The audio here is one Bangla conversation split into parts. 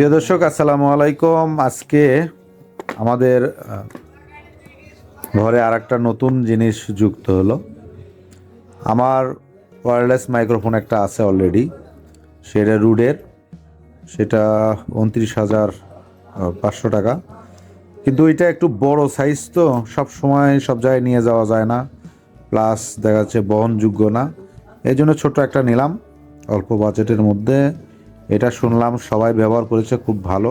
প্রিয় দর্শক, আসসালামু আলাইকুম। আজকে আমাদের ঘরে আর একটা নতুন জিনিস যুক্ত হলো। আমার ওয়্যারলেস মাইক্রোফোন একটা আছে অলরেডি সেটা রুডের, সেটা উনত্রিশ হাজার পাঁচশো টাকা। কিন্তু এটা একটু বড় সাইজ তো, সব সময় সব জায়গায় নিয়ে যাওয়া যায় না। প্লাস দেখা যাচ্ছে বহনযোগ্য না। এই জন্য ছোট্ট একটা নিলাম, অল্প বাজেটের মধ্যে। এটা শুনলাম সবাই ব্যবহার করেছে, খুব ভালো।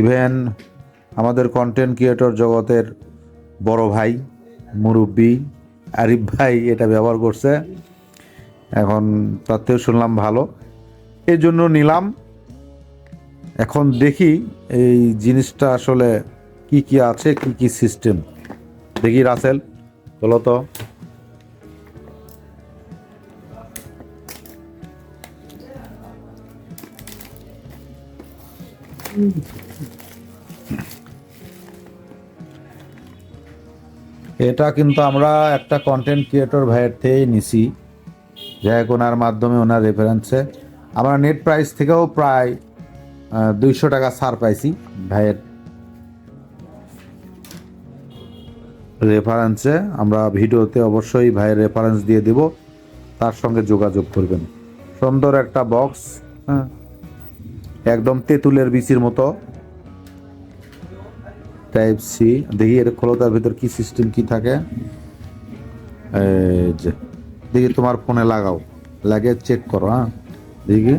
ইভেন আমাদের কন্টেন্ট ক্রিয়েটর জগতের বড় ভাই, মুরব্বী, আরিফ ভাই এটা ব্যবহার করছে। এখন তার থেকেও শুনলাম ভালো। এই জন্য নিলাম। এখন দেখি এই জিনিসটা আসলে কি কি আছে, কি কি সিস্টেম দেখি রাসেল, বলো তো। এটা কিন্তু আমরা একটা কন্টেন্ট ক্রিয়েটর ভাইয়ের থেকেই নিছি, যাই ওনার মাধ্যমে ওনার রেফারেন্সে আমরা নেট প্রাইস থেকেও প্রায় দুইশো টাকা ছাড় পাইছি ভাইয়ের রেফারেন্সে আমরা ভিডিওতে অবশ্যই ভাইয়ের রেফারেন্স দিয়ে দিব, তার সঙ্গে যোগাযোগ করবেন। সুন্দর একটা বক্স হ্যাঁ। একদম তেঁতুলের বিচির মতো। টাইপ সি দেখি এর খোলো তার ভিতর কি সিস্টেম কি থাকে। দেখি তোমার ফোনে লাগাও। লাগে চেক করো হ্যাঁ? দেখি।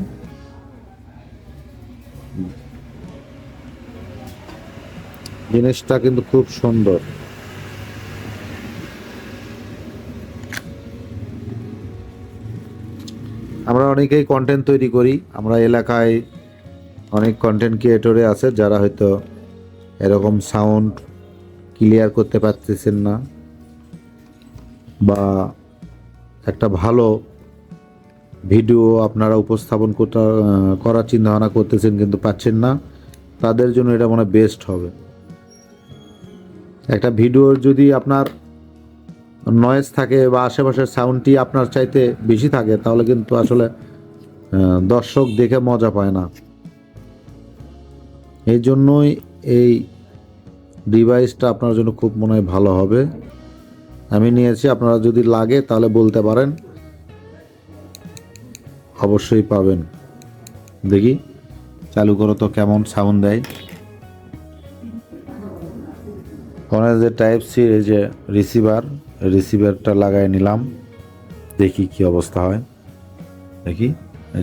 জিনিসটা কিন্তু খুব সুন্দর। আমরা অনেকেই কন্টেন্ট তৈরি করি। আমরা এলাকায় অনেক কন্টেন্ট ক্রিয়েটরে আছে যারা হয়তো এরকম সাউন্ড ক্লিয়ার করতে পারতেছেন না বা একটা ভালো ভিডিও আপনারা উপস্থাপন করতে করার চিন্তা ভাবনা করতেছেন কিন্তু পাচ্ছেন না, তাদের জন্য এটা মনে বেস্ট হবে। একটা ভিডিওর যদি আপনার নয়েজ থাকে বা আশেপাশের সাউন্ডটি আপনার চাইতে বেশি থাকে, তাহলে কিন্তু আসলে দর্শক দেখে মজা পায় না। এই জন্যই এই ডিভাইসটা আপনার জন্য খুব মনে হয় ভালো হবে। আমি নিয়েছি, আপনারা যদি লাগে তাহলে বলতে পারেন। অবশ্যই পাবেন। দেখি, চালু করো তো কেমন সাউন্ড দেয়। ফোনের যে টাইপ সি এই যে রিসিভার রিসিভারটা লাগাই নিলাম। দেখি কি অবস্থা হয়। দেখি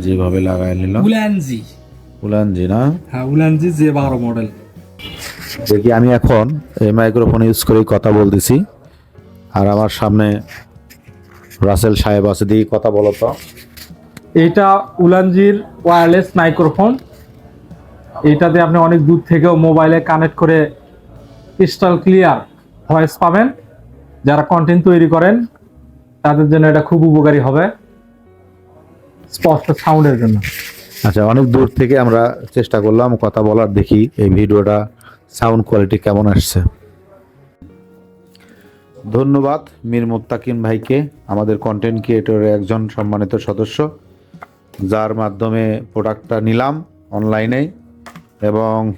যেভাবে লাগাই নিলাম। উলানজি না? হ্যাঁ উলানজি যে বারো মডেল দেখি আমি এখন এই মাইক্রোফোন ইউজ করেই কথা বলতেছি। আর আমার সামনে রাসেল সাহেব আছে দিয়ে কথা বলো তো। এটা উলানজির ওয়্যারলেস মাইক্রোফোন এটাতে আপনি অনেক দূর থেকেও মোবাইলে কানেক্ট করে ক্রিস্টাল ক্লিয়ার ভয়েস পাবেন। যারা কন্টেন্ট তৈরি করেন তাদের জন্য এটা খুব উপকারী হবে। স্পষ্ট সাউন্ডের জন্য। আচ্ছা অনেক দূর থেকে আমরা চেষ্টা করলাম কথা বলার, দেখি এই ভিডিওটা সাউন্ড কোয়ালিটি কেমন আসছে। ধন্যবাদ মীর মুত্তাকিম ভাইকে, আমাদের কন্টেন্ট ক্রিয়েটরের একজন সম্মানিত সদস্য, যার মাধ্যমে প্রোডাক্টটা নিলাম অনলাইনে এবং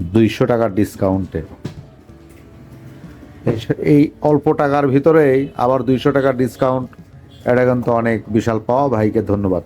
দুইশো টাকার ডিসকাউন্টে এই- এই অল্প টাকার ভিতরেই আবার দুইশো টাকার ডিসকাউন্ট এটা কিন্তু অনেক বিশাল পাওয়া। ভাইকে ধন্যবাদ।